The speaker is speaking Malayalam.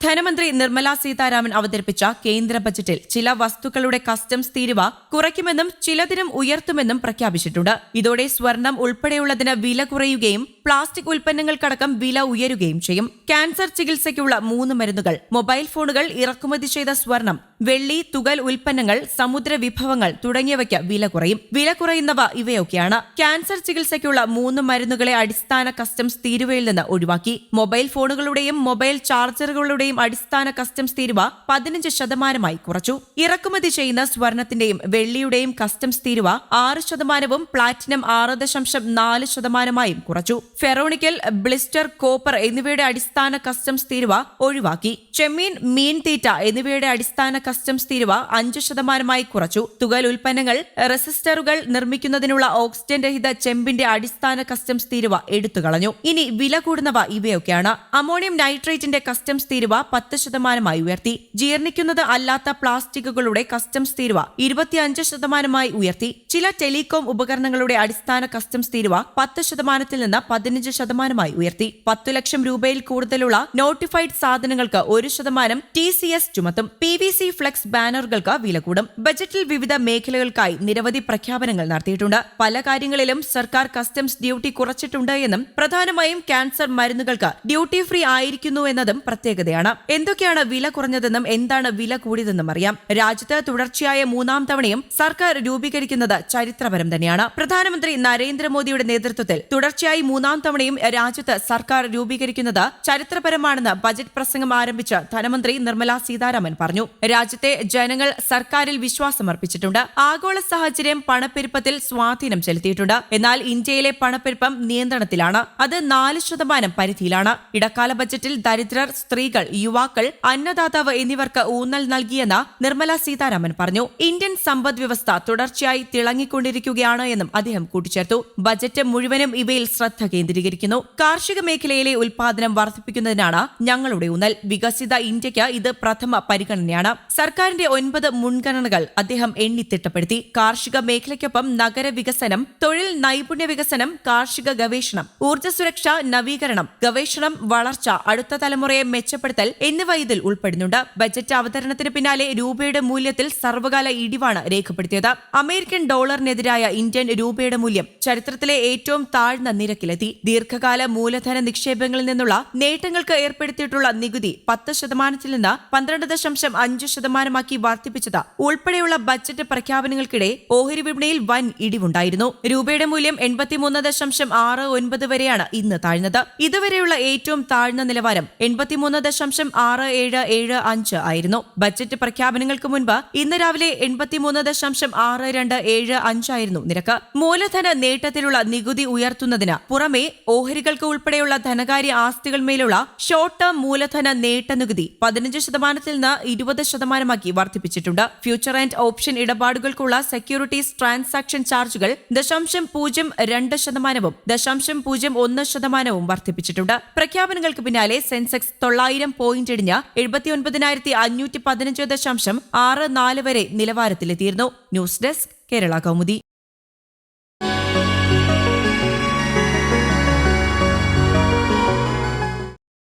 ധനമന്ത്രി നിർമ്മല സീതാരാമൻ അവതരിപ്പിച്ച കേന്ദ്ര ബജറ്റിൽ ചില വസ്തുക്കളുടെ കസ്റ്റംസ് തീരുവ കുറയ്ക്കുമെന്നും ചിലതിനും ഉയർത്തുമെന്നും പ്രഖ്യാപിച്ചിട്ടുണ്ട്. ഇതോടെ സ്വർണം ഉൾപ്പെടെയുള്ളതിന് വില കുറയുകയും പ്ലാസ്റ്റിക് ഉൽപ്പന്നങ്ങൾക്കടക്കം വില ഉയരുകയും ചെയ്യും. ക്യാൻസർ ചികിത്സയ്ക്കുള്ള മൂന്ന് മരുന്നുകൾ മൊബൈൽ ഫോണുകൾ ഇറക്കുമതി ചെയ്ത സ്വർണം വെള്ളി തുകൽ ഉൽപ്പന്നങ്ങൾ സമുദ്ര വിഭവങ്ങൾ തുടങ്ങിയവയ്ക്ക് വില കുറയും. വില കുറയുന്നവ ഇവയൊക്കെയാണ് ക്യാൻസർ ചികിത്സയ്ക്കുള്ള മൂന്ന് മരുന്നുകളെ അടിസ്ഥാന കസ്റ്റംസ് തീരുവയിൽ നിന്ന് ഒഴിവാക്കി. മൊബൈൽ ഫോണുകളുടെയും മൊബൈൽ ചാർജറുകളുടെയും അടിസ്ഥാന കസ്റ്റംസ് തീരുവ പതിനഞ്ച് ശതമാനമായി കുറച്ചു. ഇറക്കുമതി ചെയ്യുന്ന സ്വർണത്തിന്റെയും വെള്ളിയുടെയും കസ്റ്റംസ് തീരുവ ആറ് ശതമാനവും പ്ലാറ്റിനം ആറ് ദശാംശം നാല് ശതമാനമായും കുറച്ചു. ഫെറോണിക്കൽ ബ്ലിസ്റ്റർ കോപ്പർ എന്നിവയുടെ അടിസ്ഥാന കസ്റ്റംസ് തീരുവ ഒഴിവാക്കി. ചെമ്മീൻ മീൻ തീറ്റ എന്നിവയുടെ അടിസ്ഥാന കസ്റ്റംസ് തീരുവ അഞ്ചു ശതമാനമായി കുറച്ചു. തുകൽ ഉൽപ്പന്നങ്ങൾ റെസിസ്റ്ററുകൾ നിർമ്മിക്കുന്നതിനുള്ള ഓക്സിജൻ രഹിത ചെമ്പിന്റെ അടിസ്ഥാന കസ്റ്റംസ് തീരുവ എടുത്തുകളഞ്ഞു ഇനി വില കൂടുന്നവ ഇവയൊക്കെയാണ്. അമോണിയം നൈട്രേറ്റിന്റെ കസ്റ്റംസ് തീരുവ പത്ത് ശതമാനമായി ഉയർത്തി. ജീർണിക്കുന്നത് അല്ലാത്ത പ്ലാസ്റ്റിക്കുകളുടെ കസ്റ്റംസ് തീരുവ ഇരുപത്തിയഞ്ച് ശതമാനമായി ഉയർത്തി. ചില ടെലികോം ഉപകരണങ്ങളുടെ അടിസ്ഥാന കസ്റ്റംസ് തീരുവ പത്ത് ശതമാനത്തിൽ നിന്ന് പതിനഞ്ച് ശതമാനമായി ഉയർത്തി. പത്തു ലക്ഷം രൂപയിൽ കൂടുതലുള്ള നോട്ടിഫൈഡ് സാധനങ്ങൾക്ക് ഒരു ശതമാനം ടി സി എസ് ചുമത്തും. പി വി സി ഫ്ലെക്സ് ബാനറുകൾക്ക് വില കൂടും ബജറ്റിൽ വിവിധ മേഖലകൾക്കായി നിരവധി പ്രഖ്യാപനങ്ങൾ നടത്തിയിട്ടുണ്ട്. പല കാര്യങ്ങളിലും സർക്കാർ കസ്റ്റംസ് ഡ്യൂട്ടി കുറച്ചിട്ടുണ്ട് എന്നും പ്രധാനമായും ക്യാൻസർ മരുന്നുകൾക്ക് ഡ്യൂട്ടി ഫ്രീ ആയിരിക്കുന്നു എന്നതും പ്രത്യേകതയാണ്. എന്തൊക്കെയാണ് വില കുറഞ്ഞതെന്നും എന്താണ് വില കൂടിയതെന്നും അറിയാം. രാജ്യത്ത് തുടർച്ചയായ മൂന്നാം തവണയും സർക്കാർ രൂപീകരിക്കുന്നത് ചരിത്രപരം തന്നെയാണ്. പ്രധാനമന്ത്രി നരേന്ദ്രമോദിയുടെ നേതൃത്വത്തിൽ തുടർച്ചയായി മൂന്നാം തവണയും രാജ്യത്ത് സർക്കാർ രൂപീകരിക്കുന്നത് ചരിത്രപരമാണെന്ന് ബജറ്റ് പ്രസംഗം ആരംഭിച്ച ധനമന്ത്രി നിർമ്മല സീതാരാമൻ പറഞ്ഞു. രാജ്യത്തെ ജനങ്ങൾ സർക്കാരിൽ വിശ്വാസമർപ്പിച്ചിട്ടുണ്ട്. ആഗോള സാഹചര്യം പണപ്പെരുപ്പത്തിൽ സ്വാധീനം ചെലുത്തിയിട്ടുണ്ട്. എന്നാൽ ഇന്ത്യയിലെ പണപ്പെരുപ്പം നിയന്ത്രണത്തിലാണ്. അത് നാല് ശതമാനം പരിധിയിലാണ്. ഇടക്കാല ബജറ്റിൽ ദരിദ്രർ സ്ത്രീകൾ യുവാക്കൾ അന്നദാതാവ് എന്നിവർക്ക് ഊന്നൽ നൽകിയെന്ന് നിർമ്മല സീതാരാമൻ പറഞ്ഞു. ഇന്ത്യൻ സമ്പദ് വ്യവസ്ഥ തുടർച്ചയായി തിളങ്ങിക്കൊണ്ടിരിക്കുകയാണ് എന്നും അദ്ദേഹം കൂട്ടിച്ചേർത്തു. ബജറ്റ് മുഴുവനും ഇവയിൽ ശ്രദ്ധ കേന്ദ്രീകരിക്കുന്നു. കാർഷിക മേഖലയിലെ ഉൽപാദനം വർദ്ധിപ്പിക്കുന്നതിനാണ് ഞങ്ങളുടെ ഊന്നൽ. വികസിത ഇന്ത്യയ്ക്ക് ഇത് പ്രഥമ പരിഗണനയാണ്. സർക്കാരിന്റെ ഒൻപത് മുൻഗണനകൾ അദ്ദേഹം എണ്ണിത്തിട്ടപ്പെടുത്തി കാർഷിക മേഖലയ്ക്കൊപ്പം നഗരവികസനം തൊഴിൽ നൈപുണ്യ വികസനം കാർഷിക ഗവേഷണം ഊർജ സുരക്ഷ നവീകരണം ഗവേഷണം വളർച്ച അടുത്ത തലമുറയെ മെച്ചപ്പെടുത്തൽ എന്നിവ ഇതിൽ ഉൾപ്പെടുന്നുണ്ട്. ബജറ്റ് അവതരണത്തിന് പിന്നാലെ രൂപയുടെ മൂല്യത്തിൽ സർവകാല ഇടിവാണ് രേഖപ്പെടുത്തിയത്. അമേരിക്കൻ ഡോളറിനെതിരായ ഇന്ത്യൻ രൂപയുടെ മൂല്യം ചരിത്രത്തിലെ ഏറ്റവും താഴ്ന്ന നിരക്കിലെത്തി. ദീർഘകാല മൂലധന നിക്ഷേപങ്ങളിൽ നിന്നുള്ള നേട്ടങ്ങൾക്ക് ഏർപ്പെടുത്തിയിട്ടുള്ള നികുതി പത്ത് ശതമാനത്തിൽ നിന്ന് പന്ത്രണ്ട് ദശാംശം അഞ്ച് ശതമാനമാക്കി വർദ്ധിപ്പിച്ചത്. ഉൾപ്പെടെയുള്ള ബജറ്റ് പ്രഖ്യാപനങ്ങൾക്കിടെ ഓഹരി വിപണിയിൽ വൻ ഇടിവുണ്ടായിരുന്നു. രൂപയുടെ മൂല്യം എൺപത്തിമൂന്ന് ദശാംശം ആറ് ഒൻപത് വരെയാണ് ഇന്ന് താഴ്ന്നത്. ഇതുവരെയുള്ള ഏറ്റവും താഴ്ന്ന നിലവാരം എൺപത്തിമൂന്ന് ദശാംശം ആറ് ഏഴ് ഏഴ് അഞ്ച് ആയിരുന്നു. ബജറ്റ് പ്രഖ്യാപനങ്ങൾക്ക് മുൻപ് ഇന്ന് രാവിലെ എൺപത്തിമൂന്ന് ദശാംശം ആറ് രണ്ട് ഏഴ് അഞ്ചായിരുന്നു നിരക്ക്. മൂലധന നേട്ടത്തിലുള്ള നികുതി ഉയർത്തുന്നതിന് പുറമെ ഓഹരികൾക്ക് ഉൾപ്പെടെയുള്ള ധനകാര്യ ആസ്തികൾ മേലുള്ള ഷോർട്ട് ടേം മൂലധന നേട്ട നികുതി പതിനഞ്ച് ശതമാനത്തിൽ നിന്ന് ഇരുപത് ശതമാനമാക്കി വർദ്ധിപ്പിച്ചിട്ടുണ്ട്. ഫ്യൂച്ചർ ആൻഡ് ഓപ്ഷൻ ഇടപാടുകൾക്കുള്ള സെക്യൂരിറ്റീസ് ട്രാൻസാക്ഷൻ ചാർജുകൾ ദശാംശം പൂജ്യം രണ്ട് ശതമാനവും ദശാംശം പൂജ്യം ഒന്ന് ശതമാനവും വർദ്ധിപ്പിച്ചിട്ടുണ്ട്. പ്രഖ്യാപനങ്ങൾക്ക് പിന്നാലെ സെൻസെക്സ് തൊള്ളായിരം പോയിന്റ് ഇടിഞ്ഞ് എഴുപത്തിയൊൻപതിനായിരത്തി അഞ്ഞൂറ്റി പതിനഞ്ച് ദശാംശം ആറ് നാല് വരെ നിലവാരത്തിലെത്തിയിരുന്നു. News desk Kerala Kaumudi.